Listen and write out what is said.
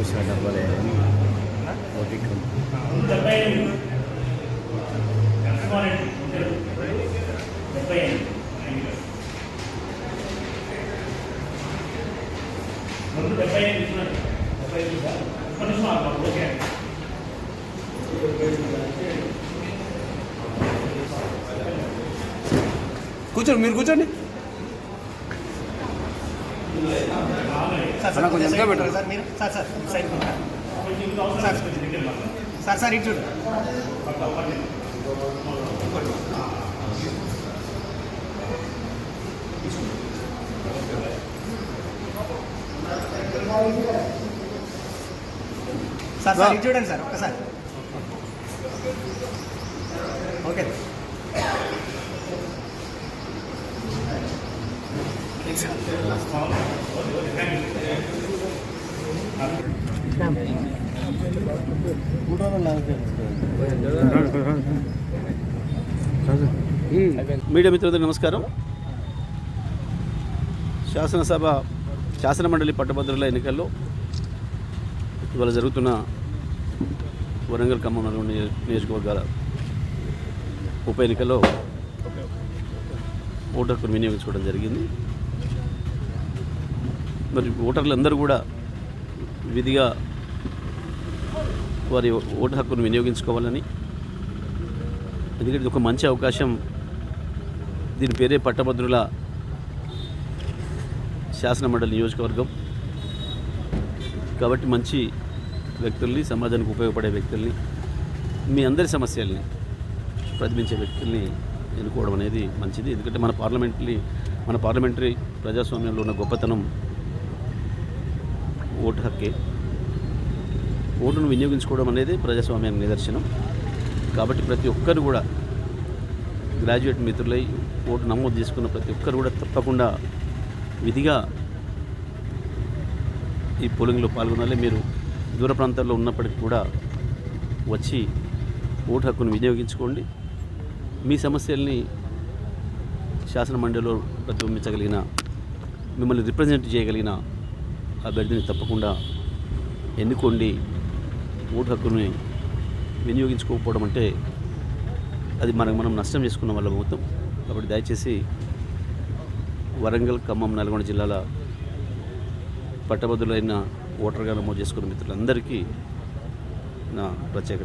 వేయడానికి చూసిన డబ్బలే ఓటింగ్ కూర్చోండి మీరు కూర్చోండి. సార్ కొంచెం వెనక పెట్టండి. సార్ మీరు sir sir side sir sir sir ఇటు చూడు. సార్ సార్ ఇటు చూడండి సార్ ఒక్కసారి. ఓకే. మీడియా మిత్రులందరూ నమస్కారం. శాసనసభ శాసనమండలి పట్టభద్రుల ఎన్నికల్లో ఇవాళ జరుగుతున్న వరంగల్ ఖమ్మం నల్గొండ నియోజకవర్గాల ఉప ఎన్నికల్లో ఓటర్కు హక్కును వినియోగించుకోవడం జరిగింది. మరి ఓటర్లందరూ కూడా విధిగా వారి ఓటు హక్కును వినియోగించుకోవాలని ఎందుకంటే ఇది ఒక మంచి అవకాశం. దీని పేరే పట్టభద్రుల శాసన మండలి నియోజకవర్గం. కాబట్టి మంచి వ్యక్తుల్ని సమాజానికి ఉపయోగపడే వ్యక్తుల్ని మీ అందరి సమస్యల్ని ప్రతిబించే వ్యక్తుల్ని ఎన్నుకోవడం అనేది మంచిది. ఎందుకంటే మన పార్లమెంట్ని మన పార్లమెంటరీ ప్రజాస్వామ్యంలో ఉన్న గొప్పతనం ఓటు హక్కే. ఓటును వినియోగించుకోవడం అనేది ప్రజాస్వామ్యానికి నిదర్శనం. కాబట్టి ప్రతి ఒక్కరు కూడా గ్రాడ్యుయేట్ మిత్రులై ఓటు నమోదు చేసుకున్న ప్రతి ఒక్కరు కూడా తప్పకుండా విధిగా ఈ పోలింగ్లో పాల్గొనాలి. మీరు దూర ప్రాంతాల్లో ఉన్నప్పటికీ కూడా వచ్చి ఓటు హక్కును వినియోగించుకోండి. మీ సమస్యల్ని శాసన మండలిలో ప్రతిబింబించగలిగిన మిమ్మల్ని రిప్రజెంట్ చేయగలిగిన అభ్యర్థిని తప్పకుండా ఎన్నుకోండి. ఓటు హక్కుని వినియోగించుకోకపోవడం అంటే అది మనకు మనం నష్టం చేసుకున్న వాళ్ళం అవుతాం కాబట్టి దయచేసి వరంగల్ ఖమ్మం నల్గొండ జిల్లాల పట్టభద్రులైన ఓటర్గా నమోదు చేసుకున్న మిత్రులందరికీ నా ప్రత్యేక